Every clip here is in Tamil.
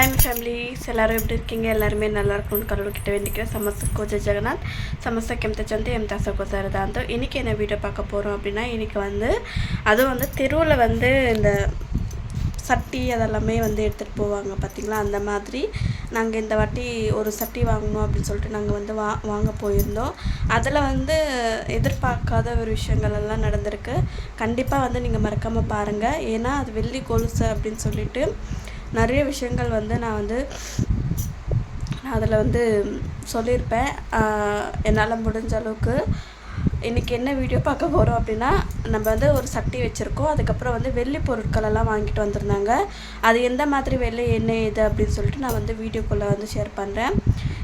ஐம் ஃபேமிலிஸ் எல்லோரும் எப்படி இருக்கீங்க? எல்லாருமே நல்லா இருக்கும்னு கடவுள் கிட்ட வேண்டிக்கிறேன். சமஸ்த கோஜ ஜெகநாத். சமஸ்த கெம்தச்சந்து எம் தாச கோசாரதா அந்த இன்றைக்கி என்ன வீடியோ பார்க்க போகிறோம் அப்படின்னா இன்றைக்கி வந்து அதுவும் வந்து தெருவில் வந்து இந்த சட்டி அதெல்லாமே வந்து எடுத்துகிட்டு போவாங்க பார்த்தீங்களா அந்த மாதிரி. நாங்கள் இந்த வாட்டி ஒரு சட்டி வாங்கணும் அப்படின்னு சொல்லிட்டு நாங்கள் வந்து வா வாங்க போயிருந்தோம். அதில் வந்து எதிர்பார்க்காத ஒரு விஷயங்கள் எல்லாம் நடந்திருக்கு. கண்டிப்பாக வந்து நீங்கள் மறக்காமல் பாருங்கள் ஏன்னா அது வெள்ளி கொலுசு அப்படின்னு சொல்லிட்டு நிறைய விஷயங்கள் வந்து நான் வந்து அதில் வந்து சொல்லியிருப்பேன். என்னால் முடிஞ்ச அளவுக்கு இன்றைக்கி என்ன வீடியோ பார்க்க போகிறோம் அப்படின்னா நம்ம வந்து ஒரு சட்டி வச்சுருக்கோம். அதுக்கப்புறம் வந்து வெள்ளி பொருட்கள் எல்லாம் வாங்கிட்டு வந்திருந்தாங்க. அது எந்த மாதிரி வெள்ளி என்ன இது அப்படின்னு சொல்லிட்டு நான் வந்து வீடியோக்குள்ளே வந்து ஷேர் பண்ணுறேன்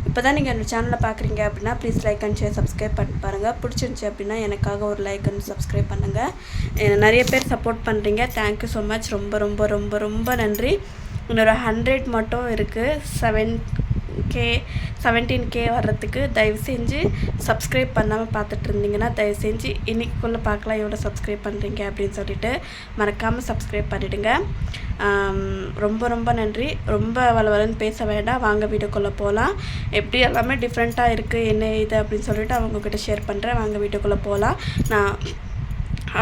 இப்போ தான் நீங்கள் என்னோட சேனலில் பார்க்குறீங்க அப்படின்னா please like and share subscribe பண்ணி பாருங்கள் பிடிச்சிருந்துச்சி அப்படின்னா எனக்காக ஒரு லைக் அண்ட் சப்ஸ்கிரைப் பண்ணுங்கள் நிறைய பேர் சப்போர்ட் பண்ணுறீங்க தேங்க்யூ ஸோ மச் ரொம்ப ரொம்ப ரொம்ப ரொம்ப நன்றி. இன்னொரு ஹண்ட்ரட் மட்டும் இருக்குது செவன் கே செவன்டீன் கே வர்றதுக்கு தயவு செஞ்சு சப்ஸ்கிரைப் பண்ணாமல் பார்த்துட்டு இருந்தீங்கன்னா தயவு செஞ்சு இன்றைக்குள்ளே பார்க்கலாம் எவ்வளோ சப்ஸ்கிரைப் பண்ணுறீங்க அப்படின்னு சொல்லிட்டு மறக்காமல் சப்ஸ்கிரைப் பண்ணிவிடுங்க ரொம்ப ரொம்ப நன்றி. ரொம்ப வளவலன்னு பேச வேண்டாம். வாங்க வீட்டுக்குள்ளே போகலாம் எப்படி எல்லாமே டிஃப்ரெண்ட்டாக இருக்குது என்ன இது அப்படின்னு சொல்லிட்டு அவங்கக்கிட்ட ஷேர் பண்ணுறேன் வாங்க வீட்டுக்குள்ளே போகலாம் நான்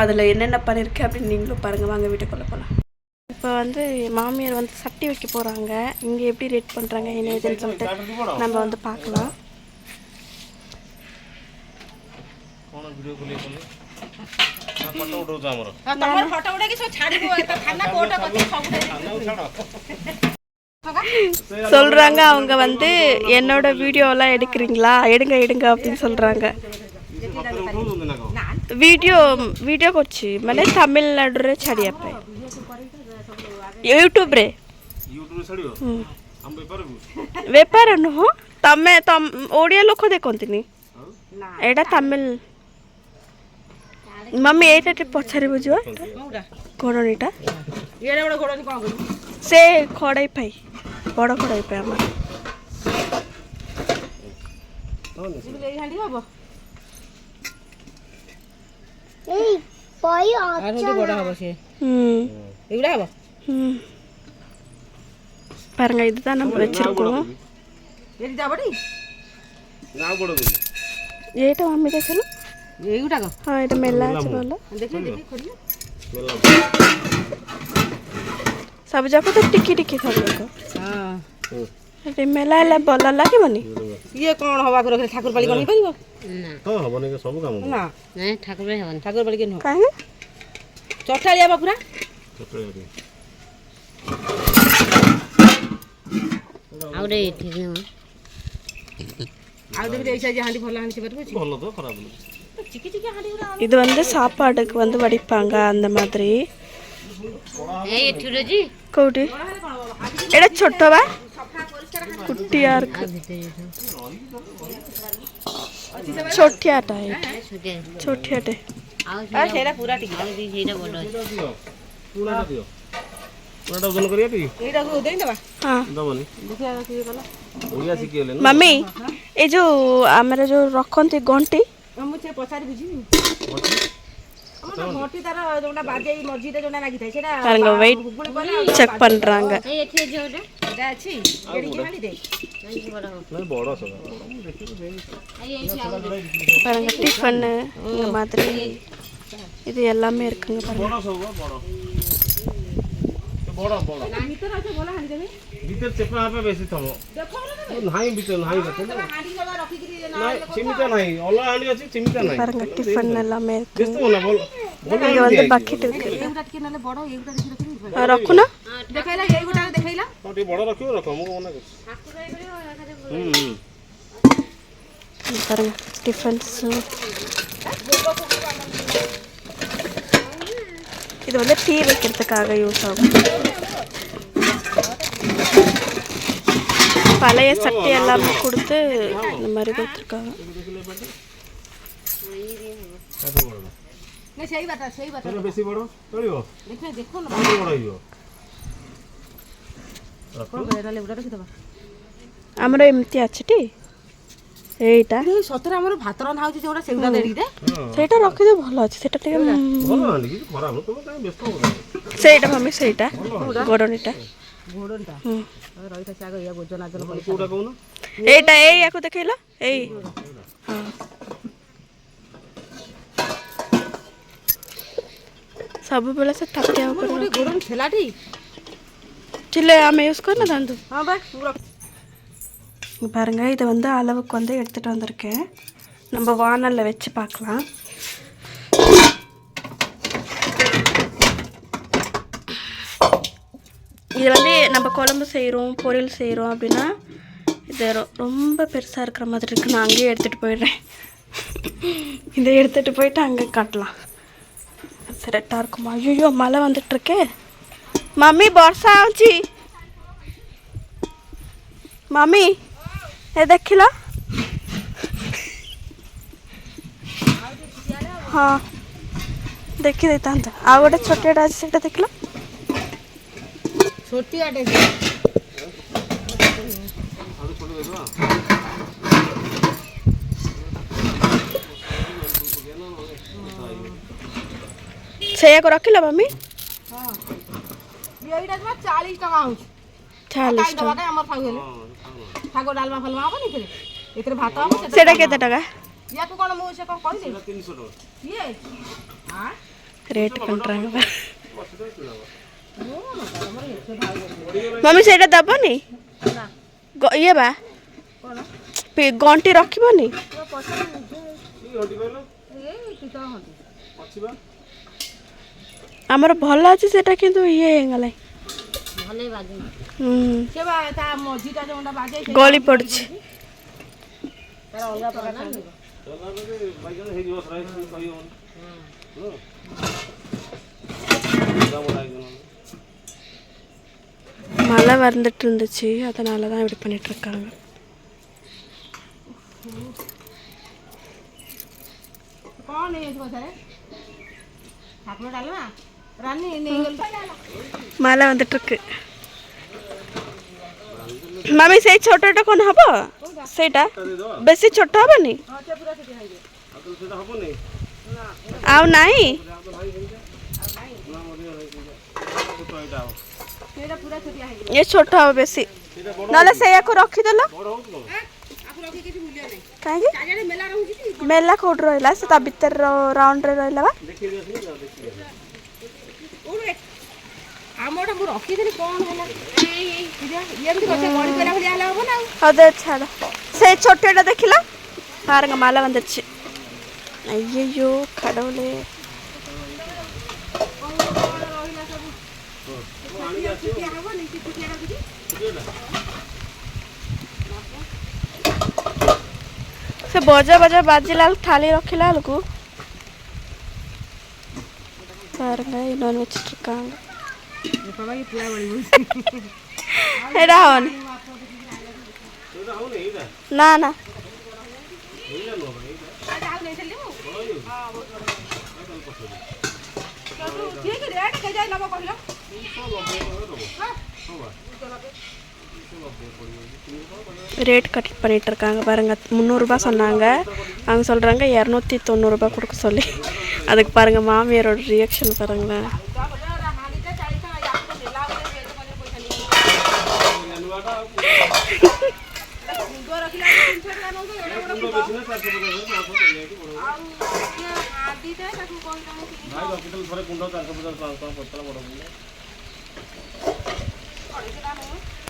அதில் என்னென்ன பண்ணியிருக்கேன் அப்படின்னு நீங்களும் பாருங்கள் வாங்க வீட்டுக்குள்ளே போகலாம் இப்போ வந்து மாமியார் வந்து சட்டி வைக்க போகிறாங்க இங்கே எப்படி ரேட் பண்ணுறாங்க என்ன ஏதுன்னு சொல்லிட்டு. நம்ம வந்து பார்க்கலாம். சொல்றாங்க அவங்க வந்து என்னோட வீடியோலாம் எடுக்கிறீங்களா? எடுங்க எடுங்க அப்படின்னு சொல்றாங்க. வீடியோ வீடியோ கொச்சு মানে তামিলনাড়ুরে ছাড়ি ୟୁଟ୍ୟୁବ୍ରେ ବେପାର ନୁହଁ ତମେ ଓଡ଼ିଆ ଲୋକ ଦେଖନ୍ତିନି ଏଇଟା ତାମିଲ ମମ୍ମି ଏଇଟା ଟିକେ ପଛାରେ ବୁଝିବ ଘୋଡ଼ଣୀଟା ସେ ଖଡ଼ାଇ ପାଇ ବଡ଼ ଖଡ଼ାଇ ପାଇ ଆମର ଏଇ ବଡ଼ ହବ ସେ ହୁଁ ଏଗୁଡ଼ା ହବ பாருங்க இதுதான் நம்ம வச்சிருக்கோம் ఏటో అమ్మితే చలు ఇటు మెల్ల ସବୁ ଯାକ ତ ଟିକି ଟିକି ସବୁ ଯାକ ମେଲା ହେଲେ ଭଲ ଲାଗିବନି ଇଏ କ'ଣ ହବାକୁ ରଖିଲେ ଠାକୁର ପାଳି କ'ଣ ହେଇପାରିବ ହବନି ସବୁ କାମ ନା ଠାକୁର ପାଳି ହବନି ଠାକୁର ପାଳି କାହିଁକି ଚଟାଳିଆ ବା ପୁରା ଆଉ ଗୋଟେ ଏଠି ନୁହଁ ଆଉ ଦେଖି ଏଇ ସାଇଜ ହାଣ୍ଡି ଭଲ ହାଣ୍ଡି ସେ ପାରୁଛି ଭଲ ତ ଖରାପ ନୁହେଁ ଚିକି ଚିକି ହାଣ୍ଡି ଗୁଡ଼ା இது வந்து சாப்பாடுக்கு வந்து வடிப்பாங்க அந்த மாதிரி ଏଇ ଏଠି ଅଛି କୋଉଠି ଏଇଟା ଛୋଟ ବା କୁଟିଆ ଆଉ ଭିତରେ ଛୋଟିଆଟା ଏଇଟା ଛୋଟିଆ ଛୋଟିଆଟେ ଆଉ ଆଉ ସେଇଟା ପୁରା ଟିକେ ଆଉ ବି ସେଇଟା ବଡ଼ ଅଛି ଦିଅ ପୁଣାଟା ଦିଅ ପୁଣାଟା ଓଜନ କରିବା ଟି ଏଇଟାକୁ ଦେଇଦେବା ହଁ ଦବନି ଦେଖିବା କିଏ କଲା ଓଡ଼ିଆ ଶିଖିଗଲେ ନା ମମି ଏ ଯୋଉ ଆମର ଯୋଉ ରଖନ୍ତି ଗଣ୍ଠି ମୁଁ ସେ ପଚାରି ବୁଝିବି ଆମର ଘଣ୍ଟି ତାର ଯୋଉଟା ବାଜେ ମଝିରେ ଯୋଉଟା ଲାଗିଥାଏ ସେଇଟା பாருங்க வெயிட் ଗୁଗୁଳି ପଡ଼ିଲେ செக் பண்றாங்க ଏଇ ଏଠି ଅଛି ଗୋଟେ ଏଇଟା ଅଛି ଏଡ଼ିକି ହାଣ୍ଡି ଦେ ନାଇଁ ବଡ଼ ହବ ନାଇଁ ବଡ଼ ସବୁ ଏଇ ଏଇଠି ଆଉ ଗୋଟେ பாருங்க டிஃபன் இந்த மாதிரி இது எல்லாமே இருக்குங்க பாருங்க ବଡ଼ ସବୁ ବା, ବଡ଼ ବଡ଼ ବଡ଼ ଭିତରେ ଅଛି ଭଲ ହାଣ୍ଡି ଦେବି ଭିତରେ ଚେପା ହେବା ବେଶୀ ଥବ ନାହିଁ ଭିତରେ ନାହିଁ ଭିତରେ ହାଣ୍ଡି ଗୁଡ଼ା ରଖିକିରି ନାଇଁ ସେମିତିଆ ନାହିଁ ଅଲଗା ହାଣ୍ଡି ଅଛି ସେମିତିଆ ନାହିଁ பாருங்க டிஃபன் எல்லாமே இருக்கு ବ୍ୟସ୍ତ ହୁଅ ନା ଭଲ ଭଲ இங்க வந்து பக்கெட் இருக்கு ଏଇଗୁଡ଼ା ଟିକେ ନେଲେ ବଡ଼ ଏଇଗୁଡ଼ା ଦେଖି ରଖିବି ଆଉ ରଖୁନ ଦେଖେଇଲା ଏଇଗୁଡ଼ା ଦେଖେଇଲା ହଁ ଟିକେ ବଡ଼ ରଖିବ ରଖ ମୁଁ ମନା କରୁଛି ହୁଁ ହୁଁ பாருங்க டிஃபன்ஸ் இது வந்து டீ வைக்கிறதுக்காக யூஸ் ஆகும் பழைய சட்டை எல்லாமே கொடுத்து இந்த மாதிரி கொடுத்துருக்காங்க କାଠୁ ବଡ଼ ନାଇଁ ସେଇ ବାଟ ସେଇ ବାଟ ସେଇଟା ବେଶୀ ବଡ଼ ଚଳିବ ଦେଖେ ଦେଖ ଆଉ ଟିକେ ବଡ଼ ହେଇଯିବ ରଖ ନହେଲେ ଏଗୁଡ଼ା ରଖିଦେବା ଆମର ଏମିତି ଅଛି ଟି ଏଇଟା ସତରେ ଆମର ଭାତ ରନ୍ଧା ହଉଛି ଯୋଉଟା ସେଗୁଡ଼ା ଦେଇକି ଦେ ହଁ ସେଇଟା ରଖିଦେ ଭଲ ଅଛି ସେଟା ଟିକେ ଭଲ ହାଣ୍ଡି କିଛି ଖରାପ ନୁହଁ ତମେ କାହିଁ ବ୍ୟସ୍ତ ହବ କାଇଁ? ସେଇଟା ମମି ସେଇଟା ଗୋଡ଼ଣୀଟା ଘୋଡ଼ନ୍ଟା ହୁଁ ରହିଥା ସେ ଆଗ ଇଏ ଓଜନ ଆଜନ କରି କୋଉଟା କହୁନ ଏଇଟା ଏଇଆକୁ ଦେଖେଇଲ ଏଇ ହଁ ସବୁବେଳେ ସେ ତାତିଆ ଉପରେ ଗୋଟେ ଘୋଡ଼ନ୍ ଥିଲାଟି சில்ல ஆமாம் யூஸ் பண்ண தந்து ହଁ ବା ମୁଁ ରଖ பாருங்க இதை வந்து அளவுக்கு வந்து எடுத்துகிட்டு வந்திருக்கேன் நம்ம வானலில் வச்சு பார்க்கலாம் நம்ம குழம்பு செய்கிறோம் பொரியல் செய்கிறோம் அப்படின்னா இது ரொ- ரொம்ப பெருசாக இருக்கிற மாதிரி இருக்கு நான் அங்கேயே எடுத்துகிட்டு போயிடுறேன் இதை எடுத்துகிட்டு போயிட்டு அங்கே காட்டலாம் கரெக்டாக இருக்குமா ஐயோ மழை வந்துட்டுருக்கே மம்மி ବର୍ଷା ହେଉଛି ମାମି ଏ ଦେଖିଲ ହଁ ଦେଖିଦେଇଥାନ୍ତ ଆଉ ଗୋଟେ ଛୋଟିଆଟା ଅଛି ସେଇଟା ଦେଖିଲ ଛୋଟିଆଟେ ସେଇଆକୁ ରଖିଲ ମାମି ଏଇଟା ଜମା ଚାଳିଶ ଟଙ୍କା ହଉଛି ଚାଳିଶ କାଇଁ ଦବା କାଇଁ ଆମର ଖାଉ ହେଲେ ଶାଗ ଡାଲମା ଫାଲମା ହବନି ଏଥିରେ ଏଥିରେ ଭାତ ହବ ସେଥିରେ ସେଇଟା କେତେ ଟଙ୍କା ୟାକୁ କ'ଣ ମୁଁ ସେ କ'ଣ କହିଲି ତିନିଶହ ଟଙ୍କା ଇଏ ଆଁ ରେଟ୍ କଣ୍ଟ୍ରାଙ୍ଗ ମମି ସେଇଟା ଦେବନି ଗ- ଇଏ ବା ପି- ଗଣ୍ଠି ରଖିବନି କି ଘଣ୍ଟି କହିଲ ଅଛି ବା ଆମର ଭଲ ଅଛି ସେଟା କିନ୍ତୁ ଇଏ ହେଇଗଲା ଭଲେ ବାଜୁନି ହୁଁ ସେ ବା ତା ମଝିଟା ଯୋଉଟା ବାଜେ ସେ ଗଳି ପଡୁଛି ତାର ଅଲଗା ପ୍ରକାର sound। ଚଲାବେଳେ ବାଇଗଣ ହେଇଯିବ மழை வந்துட்டு இருந்துச்சு அதனால தான் இப்படி பண்ணிகிட்ருக்காங்க মা வந்துட்டுருக்கு. மாமி সেই ছোটটা কোন হব সেইটা বেশি ছোট হবনি আও নাই ପୁରା ସେଠି ଖାଇବେ ଆଉ ତ ସେଇଟା ହବନି ଆଉ ନାହିଁ ଛୋଟ ଏଇଟା ହବ ସେଇଟା ପୁରା ଛୋଟିଆ ହେଇଯିବ ଏ ଛୋଟ ହବ ବେଶୀ ନହେଲେ ସେଇଆକୁ ରଖିଦେଲ ବଡ଼ ହଉଛି କଣ ଆକୁ ରଖି କିଛି ମୂଲ୍ୟ ନାହିଁ କାହିଁକି ଚାରିଆଡ଼େ ମେଲା ରହୁଛି କି ମେଲା କୋଉଠି ରହିଲା ସେ ତା ଭିତରେ ରାଉଣ୍ଡରେ ରହିଲା ବା ଦେଖେଇ ଦିଅ ଯାଅ ଦେଖି କୋଉଠି ଆମଟା ମୁଁ ରଖିଥିଲି କ'ଣ ହେଲା ଏଇ, ଏଇ, ଏଇ, ଏମିତି ଗଛ ଗଳି ପଇଲା ଭଳିଆ ହେଲେ ହବ ନା ଆଉ அது ଛାଡ଼ ସେଇ ଛୋଟଟା ଦେଖିଲ பாருங்க மழை வந்துடுச்சு ஐயையோ கடவுளே ସେ ବଜା ବଜା ବାଜିଲା ଥାଳି ରଖିଲା ବେଳକୁ ପାରୁଙ୍ଗା ଏଇ ନନଭେଜ୍ ଚିକାଙ୍ଗ ଏଇଟା ହବନି ନା ନା କିଏ କି ରେଟ୍ କେଯାଏ ନବ କହିଲ ரேட் கட் பண்ணிட்டு இருக்காங்க பாருங்க முந்நூறுரூபா சொன்னாங்க அவங்க சொல்கிறாங்க இரநூத்தி தொண்ணூறுரூபா கொடுக்க சொல்லி அதுக்கு பாருங்க மாமியாரோட ரியாக்ஷன் பாருங்களேன் ଭାଇ ରଖିଥିଲି ଥରେ କୁଣ୍ଡ ଚାରିଶହ ପଚାଶ ପାଞ୍ଚ ଟଙ୍କା ପଡ଼ିଥିଲା ବଡ଼ କୁଣ୍ଡ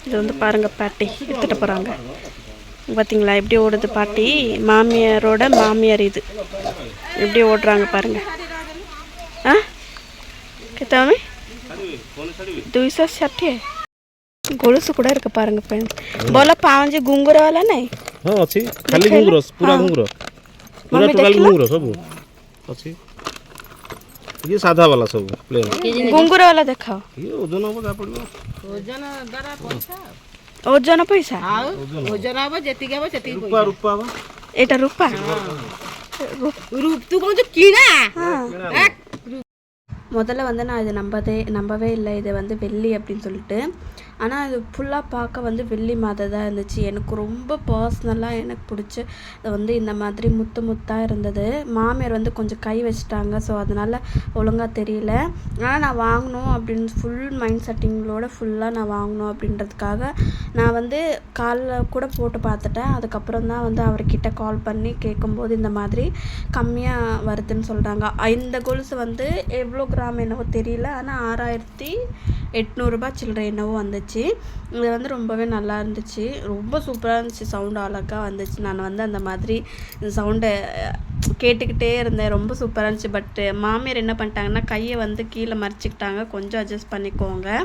இது வந்து பாருங்க பாட்டி எடுத்துட்டு போகிறாங்க பார்த்தீங்களா எப்படி ஓடுது பாட்டி மாமியாரோட மாமியார் இது எப்படி ஓடுறாங்க பாருங்க ஆ କେତେ ଛାଡ଼ିବେ ଫୋନ୍ ଛାଡ଼ିବେ ଦୁଇଶହ ଷାଠିଏ ଗୋଳୁସୁ கூட இருக்கு பாருங்க பெண் ଭଲ ପାଉଁଜି ଘୁଙ୍ଗୁର ବାଲା ନାଇଁ ହଁ ଅଛି ଖାଲି ଘୁଙ୍ଗୁର ପୁରା ଘୁଙ୍ଗୁର ପୁରା ମମି ଟୋଟାଲ ଦେଖିଲ? ଘୁଙ୍ଗୁର ସବୁ ଅଛି ଇଏ ସାଧା ବାଲା ସବୁ ପ୍ଲେନ୍ ଘୁଙ୍ଗୁର ବାଲା ଦେଖାଅ ଇଏ ଓଜନ ହବ ଯାହା ପଡ଼ିବ ଓଜନ ଦ୍ୱାରା ପଇସା ଓଜନ ପଇସା ଆଉ ଓଜନ ହବ ଯେତିକି ହବ ସେତିକି ରୂପା ରୂପା ହବ ଏଇଟା ରୂପା ରୂପ ତୁ କହୁଛୁ କିଣା முதல்ல வந்து நான் இதை நம்பதே நம்பவே இல்லை இதை வந்து வெள்ளி அப்படின்னு சொல்லிட்டு ஆனால் அது ஃபுல்லாக பார்க்க வந்து வெள்ளி மாதிரி தான் இருந்துச்சு. எனக்கு ரொம்ப பர்சனலாக எனக்கு பிடிச்ச அது வந்து இந்த மாதிரி முத்து முத்தாக இருந்தது. மாமியார் வந்து கொஞ்சம் கை வச்சிட்டாங்க ஸோ அதனால் ஒழுங்காக தெரியல. ஆனால் நான் வாங்கணும் அப்படின்னு ஃபுல் மைண்ட் செட்டிங்களோட ஃபுல்லாக நான் வாங்கணும் அப்படின்றதுக்காக நான் வந்து காலில் கூட போட்டு பார்த்துட்டேன். அதுக்கப்புறம் தான் வந்து அவர்கிட்ட கால் பண்ணி கேட்கும்போது இந்த மாதிரி கம்மியாக வருதுன்னு சொல்கிறாங்க இந்த கொலுசு வந்து எவ்வளோ கிராம் என்னவோ தெரியல. ஆனால் ஆறாயிரத்தி எட்நூறுபா சில்லறை என்னவோ வந்துச்சு. இது வந்து ரொம்பவே நல்லா இருந்துச்சு. ரொம்ப சூப்பராக இருந்துச்சு. சவுண்டு அழகாக வந்துச்சு. நான் வந்து அந்த மாதிரி சவுண்டை கேட்டுக்கிட்டே இருந்தேன். ரொம்ப சூப்பராக இருந்துச்சு. பட்டு மாமியார் என்ன பண்ணிட்டாங்கன்னா கையை வந்து கீழே மறைச்சிக்கிட்டாங்க. கொஞ்சம் அட்ஜஸ்ட் பண்ணிக்கோங்க.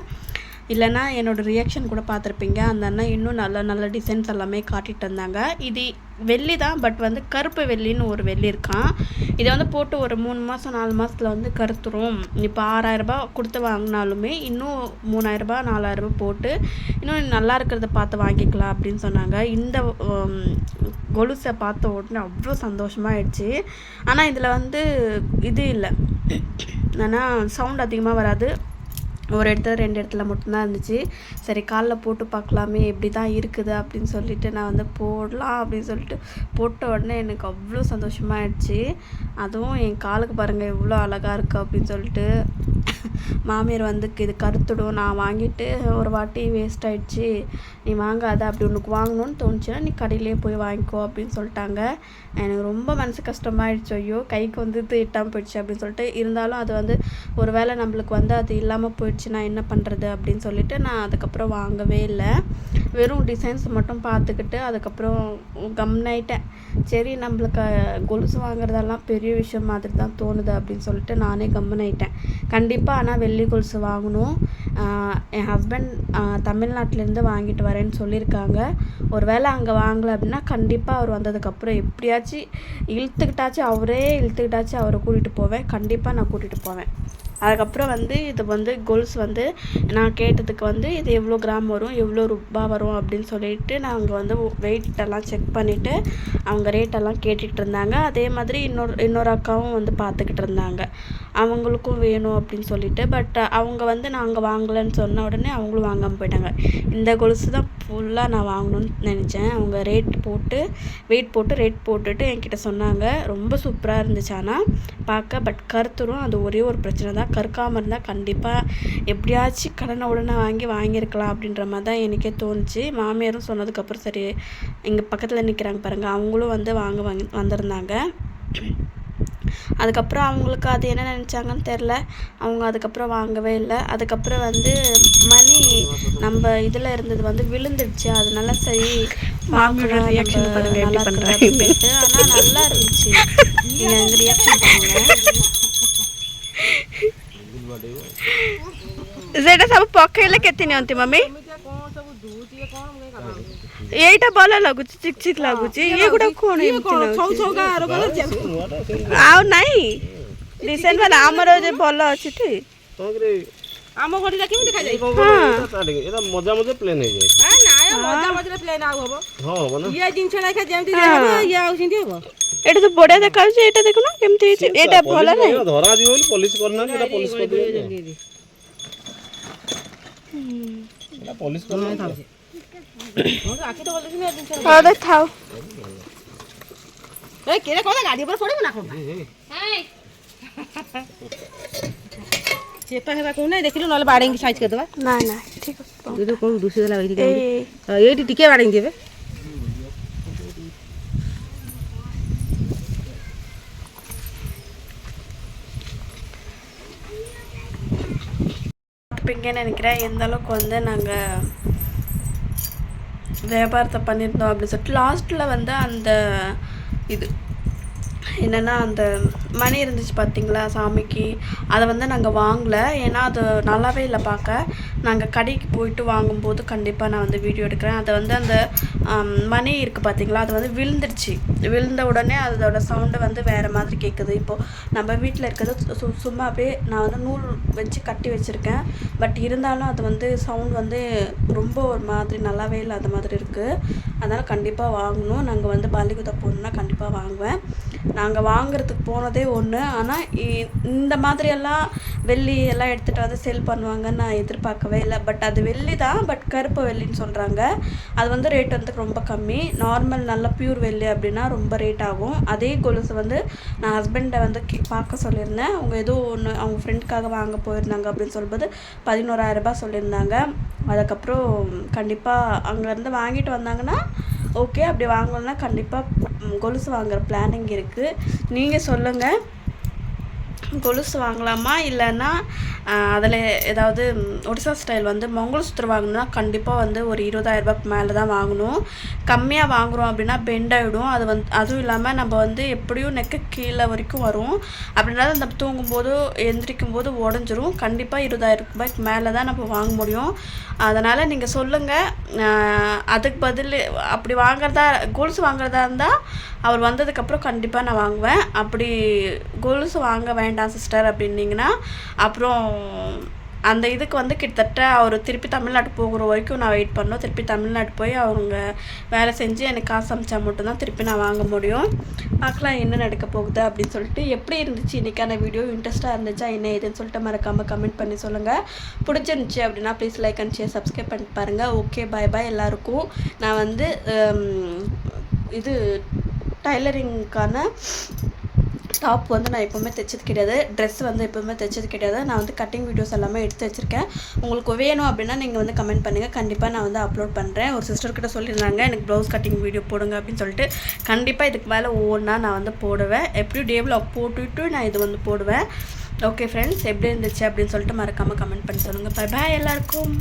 இல்லைன்னா என்னோடய ரியாக்ஷன் கூட பார்த்துருப்பீங்க. அந்த அண்ணன் இன்னும் நல்ல நல்ல டிசைன்ஸ் எல்லாமே காட்டிட்டு இருந்தாங்க. இது வெள்ளி தான் பட் வந்து கருப்பு வெள்ளின்னு ஒரு வெள்ளி இருக்கான். இதை வந்து போட்டு ஒரு மூணு மாதம் நாலு மாதத்தில் வந்து கருத்துரும். இப்போ ஆறாயிரரூபா கொடுத்து வாங்கினாலுமே இன்னும் மூணாயிரரூபா நாலாயிரரூபா போட்டு இன்னும் நல்லா இருக்கிறத பார்த்து வாங்கிக்கலாம் அப்படின்னு சொன்னாங்க. இந்த கொலுசை பார்த்த உடனே அவ்வளோ சந்தோஷமாயிடுச்சு ஆனால் இதில் வந்து இது இல்லை. ஆனால் சவுண்ட் அதிகமாக வராது. ஒரு இடத்துல ரெண்டு இடத்துல மட்டும்தான் இருந்துச்சு. சரி காலில் போட்டு பார்க்கலாமே எப்படி தான் இருக்குது அப்படின்னு சொல்லிட்டு நான் வந்து போடலாம் அப்படின்னு சொல்லிட்டு போட்ட உடனே எனக்கு அவ்வளோ சந்தோஷமாயிடுச்சு. அதுவும் என் காலுக்கு பாருங்கள் எவ்வளோ அழகாக இருக்குது அப்படின்னு சொல்லிட்டு மாமியார் வந்து இது கருத்துடும் நான் வாங்கிட்டு ஒரு வாட்டி வேஸ்ட் ஆயிடுச்சு. நீ வாங்காத அப்படி உனக்கு வாங்கணும்னு தோணுச்சுன்னா நீ கடையிலே போய் வாங்கிக்கோ அப்படின்னு சொல்லிட்டாங்க. எனக்கு ரொம்ப மனசு கஷ்டமாயிடுச்சு. ஐயோ கைக்கு வந்து இது எட்டாமல் போயிடுச்சு அப்படின்னு சொல்லிட்டு இருந்தாலும் அது வந்து ஒரு வேளை நம்மளுக்கு வந்து அது இல்லாமல் நான் என்ன பண்ணுறது அப்படின்னு சொல்லிட்டு நான் அதுக்கப்புறம் வாங்கவே இல்லை. வெறும் டிசைன்ஸ் மட்டும் பார்த்துக்கிட்டு அதுக்கப்புறம் கம்னாயிட்டேன் சரி நம்மளுக்கு கொலுசு வாங்குறதெல்லாம் பெரிய விஷயம் மாதிரி தான் தோணுது அப்படின்னு சொல்லிட்டு நானே கம்னாயிட்டேன் கண்டிப்பாக ஆனால் வெள்ளி கொலுசு வாங்கணும். என் ஹஸ்பண்ட் தமிழ்நாட்டிலேருந்து வாங்கிட்டு வரேன்னு சொல்லியிருக்காங்க. ஒரு வேளை அங்கே வாங்கலை அப்படின்னா கண்டிப்பாக அவர் வந்ததுக்கப்புறம் எப்படியாச்சும் இழுத்துக்கிட்டாச்சும் அவரே இழுத்துக்கிட்டாச்சும் அவரை கூட்டிகிட்டு போவேன். கண்டிப்பாக நான் கூட்டிகிட்டு போவேன். அதுக்கப்புறம் வந்து இது வந்து கொலுஸ் வந்து நான் கேட்டதுக்கு வந்து இது எவ்வளோ கிராம் வரும் எவ்வளோ ரூபா வரும் அப்படின்னு சொல்லிட்டு நாங்கள் வந்து வெயிட்டெல்லாம் செக் பண்ணிவிட்டு அவங்க ரேட்டெல்லாம் கேட்டுகிட்டு இருந்தாங்க. அதே மாதிரி இன்னொரு இன்னொரு அக்காவும் வந்து பார்த்துக்கிட்டு இருந்தாங்க. அவங்களுக்கும் வேணும் அப்படின்னு சொல்லிட்டு பட் அவங்க வந்து நாங்கள் வாங்கலைன்னு சொன்ன உடனே அவங்களும் வாங்காமல் போயிட்டாங்க. இந்த கொலுசு தான் ஃபுல்லாக நான் வாங்கணும்னு நினச்சேன். அவங்க ரேட் போட்டு வெயிட் போட்டு ரேட் போட்டுட்டு என்கிட்ட சொன்னாங்க. ரொம்ப சூப்பராக இருந்துச்சு ஆனால் பார்க்க பட் கருத்துரும் அது ஒரே ஒரு பிரச்சனை தான். கருக்காமல் இருந்தால் கண்டிப்பாக எப்படியாச்சும் கடனை உடனே வாங்கி வாங்கியிருக்கலாம் அப்படின்ற மாதிரி தான் எனக்கே தோணுச்சு. மாமியாரும் சொன்னதுக்கப்புறம் சரி இங்கே பக்கத்தில் நிற்கிறாங்க பாருங்கள் அவங்களும் வந்து வாங்க வாங்கி வந்திருந்தாங்க. அதுக்கப்புறம் அவங்களுக்கு அது என்ன நினச்சாங்கன்னு தெரில அவங்க அதுக்கப்புறம் வாங்கவே இல்லை. அதுக்கப்புறம் வந்து மணி நம்ம இதில் இருந்தது வந்து விழுந்துடுச்சு. அதனால சரி வாங்கணும் நல்லா பண்ணுறேன் ஆனால் நல்லா இருந்துச்சு. நீங்கள் எங்கள் ரியாக்ஷன் பண்ணுங்கள் যেটা সব পক্ষে ଏଇଟା ଭଲ ଲାଗୁଛି ଚିକ୍ ଚିକ୍ ଲାଗୁଛି ଏଗୁଡ଼ା କ'ଣ ଏମିତି ଲାଗୁଛି? ଆଉ ନାଇଁ ଡିଜାଇନ୍ ବାଲା ଆମର ଯେ ଭଲ ଅଛି ଟି ତମକରେ ଆମ ଘଡ଼ିଟା କେମିତି ଖାଇଯାଇ କଣ କରିବ ଏଇଟା starting, ଏଇଟା ମଜା ମଜା ପ୍ଲେନ୍ ହେଇଯାଏ ନାଇଁ ମଜା ମଜରେ ପ୍ଲେନ୍ ଆଉ ହବ ହଁ ହବ ନା ଇଏ ଜିନିଷ ଲେଖା ଯେମିତି ହବ ଇଏ ଆଉ ସେମିତି ହବ ଏଇଟା ତ ବଢ଼ିଆ ଦେଖାଯାଉଛି ଏଇଟା ଦେଖୁନ କେମିତି ହେଇଛି ଏଇଟା ଭଲ Polish ନାହିଁ ଏଇଟା ଧରା ଯିବ ବୋଲି ପଲିସ କରିନାହାନ୍ତି ଏଇଟା ପଲିସ କରିଦେବେ ଏଇଟା ପଲିସ କରିନାହାନ୍ତି ଆଖି ତ ଭଲ খাও এই কেড়ে কথা গাড়ি উপরে পড়ব না এখন? চেপা হেবা কোন নাই দেখিলো নলে বাড়েঙ্গি সাইজ করে দেবা। না না ঠিক আছে দুটো কোন দুষি দেলা ওইদিকে এইটি টিকে বাড়েঙ্গি দেবে। பிங்கன்னு நினைக்கிறேன் எந்த அளவுக்கு வந்து நாங்கள் வியாபாரத்தை பண்ணியிருந்தோம் அப்படின்னு சொல்லிட்டு லாஸ்ட்டில் வந்து அந்த இது என்னென்னா அந்த மணி இருந்துச்சு பார்த்தீங்களா சாமிக்கு. அதை வந்து நாங்கள் வாங்கலை. ஏன்னா அது நல்லாவே இல்லை பார்க்க நாங்கள் கடைக்கு போயிட்டு வாங்கும்போது கண்டிப்பாக நான் வந்து வீடியோ எடுக்கிறேன். அதை வந்து அந்த மணி இருக்குது பார்த்தீங்களா அது வந்து விழுந்துருச்சு. விழுந்த உடனே அதோட சவுண்டு வந்து வேறு மாதிரி கேட்குது இப்போது நம்ம வீட்டில் இருக்கிறது சு சும்மா அப்படியே நான் வந்து நூல் வச்சு கட்டி வச்சுருக்கேன். பட் இருந்தாலும் அது வந்து சவுண்ட் வந்து ரொம்ப ஒரு மாதிரி நல்லாவே இல்லாத மாதிரி இருக்குது அதனால் கண்டிப்பாக வாங்கணும். நாங்கள் வந்து பள்ளிக்குத்த போகணுன்னா கண்டிப்பாக வாங்குவேன். நாங்கள் வாங்குறதுக்கு போனதே ஒன்று ஆனால் இந்த மாதிரியெல்லாம் வெள்ளி எல்லாம் எடுத்துகிட்டு வந்து சேல் பண்ணுவாங்கன்னு நான் எதிர்பார்க்கவே இல்லை. பட் அது வெள்ளி தான். பட் கருப்பு வெள்ளின்னு சொல்கிறாங்க அது வந்து ரேட் வந்து ரொம்ப கம்மி. நார்மல் நல்ல பியூர் வெள்ளி அப்படின்னா ரொம்ப ரேட் ஆகும். அதே கொலுசு வந்து நான் ஹஸ்பண்டை வந்து பார்க்க சொல்லியிருந்தேன். அவங்க ஏதோ ஒன்று அவங்க ஃப்ரெண்டுக்காக வாங்க போயிருந்தாங்க அப்படின்னு சொல்லும்போது பதினோராயிரம் ரூபாய் சொல்லியிருந்தாங்க. அதுக்கப்புறம் கண்டிப்பாக அங்கேருந்து வாங்கிட்டு வந்தாங்கன்னா ஓகே அப்படி வாங்கணும்னா கண்டிப்பாக கொலுசு வாங்குற பிளானிங் இருக்குது நீங்கள் சொல்லுங்கள் கொலுசு வாங்கலாமா? இல்லைன்னா அதில் ஏதாவது ஒடிசா ஸ்டைல் வந்து மங்களசூத்திரம் வாங்கணும்னா கண்டிப்பாக வந்து ஒரு இருபதாயிரரூபாய்க்கு மேலே தான் வாங்கணும். கம்மியாக வாங்குகிறோம் அப்படின்னா பெண்ட் ஆகிடும் அது வந்து அதுவும் இல்லாமல் நம்ம வந்து எப்படியும் நெக்கு கீழே வரைக்கும் வரும். அப்படின்னா நம்ம தூங்கும்போது எந்திரிக்கும் போது உடஞ்சிரும். கண்டிப்பாக இருபதாயிரம் ரூபாய்க்கு மேலே தான் நம்ம வாங்க முடியும். அதனால் நீங்கள் சொல்லுங்கள் அதுக்கு பதில் அப்படி வாங்குறதா கொலுசு வாங்குறதா இருந்தால் அவர் வந்ததுக்கப்புறம் கண்டிப்பாக நான் வாங்குவேன். அப்படி கொலுசு வாங்க வேண்டாம் சிஸ்டர் அப்படின்னீங்கன்னா அப்புறம் அந்த இதுக்கு வந்து கிட்டத்தட்ட அவர் திருப்பி தமிழ்நாடு போகிற வரைக்கும் நான் வெயிட் பண்ணோம் திருப்பி தமிழ்நாடு போய் அவங்க வேலை செஞ்சு எனக்கு காசு அமிச்சா மட்டும்தான் திருப்பி நான் வாங்க முடியும். பார்க்கலாம் என்ன நடக்க போகுது அப்படின்னு சொல்லிட்டு எப்படி இருந்துச்சு? இன்றைக்கான வீடியோ இன்ட்ரெஸ்ட்டாக இருந்துச்சா? என்ன ஏதுன்னு சொல்லிட்டு மறக்காமல் கமெண்ட் பண்ணி சொல்லுங்கள் பிடிச்சிருந்துச்சி அப்படின்னா please like and share subscribe பண்ணி பாருங்கள் ஓகே பாய் பாய் எல்லாருக்கும். நான் வந்து இது டைலரிங்க்கான டாப் வந்து நான் எப்போவுமே தைச்சது கிடையாது. ட்ரெஸ் வந்து எப்போவுமே தைச்சது கிடையாது. நான் வந்து கட்டிங் வீடியோஸ் எல்லாமே எடுத்து வச்சுருக்கேன். உங்களுக்கு வேணும் அப்படின்னா நீங்கள் வந்து கமெண்ட் பண்ணுங்கள் கண்டிப்பாக நான் வந்து அப்லோட் பண்ணுறேன் ஒரு சிஸ்டர்கிட்ட சொல்லியிருந்தாங்க எனக்கு ப்ளவுஸ் கட்டிங் வீடியோ போடுங்க அப்படின்னு சொல்லிட்டு. கண்டிப்பாக இதுக்கு மேலே ஒவ்வொன்றா நான் வந்து போடுவேன். எப்படியும் டே விலாக் போட்டுவிட்டு நான் இது வந்து போடுவேன். ஓகே ஃப்ரெண்ட்ஸ் எப்படி இருந்துச்சு அப்படின்னு சொல்லிட்டு மறக்காமல் கமெண்ட் பண்ணி சொல்லுங்கள் பை பாய் எல்லாருக்கும்.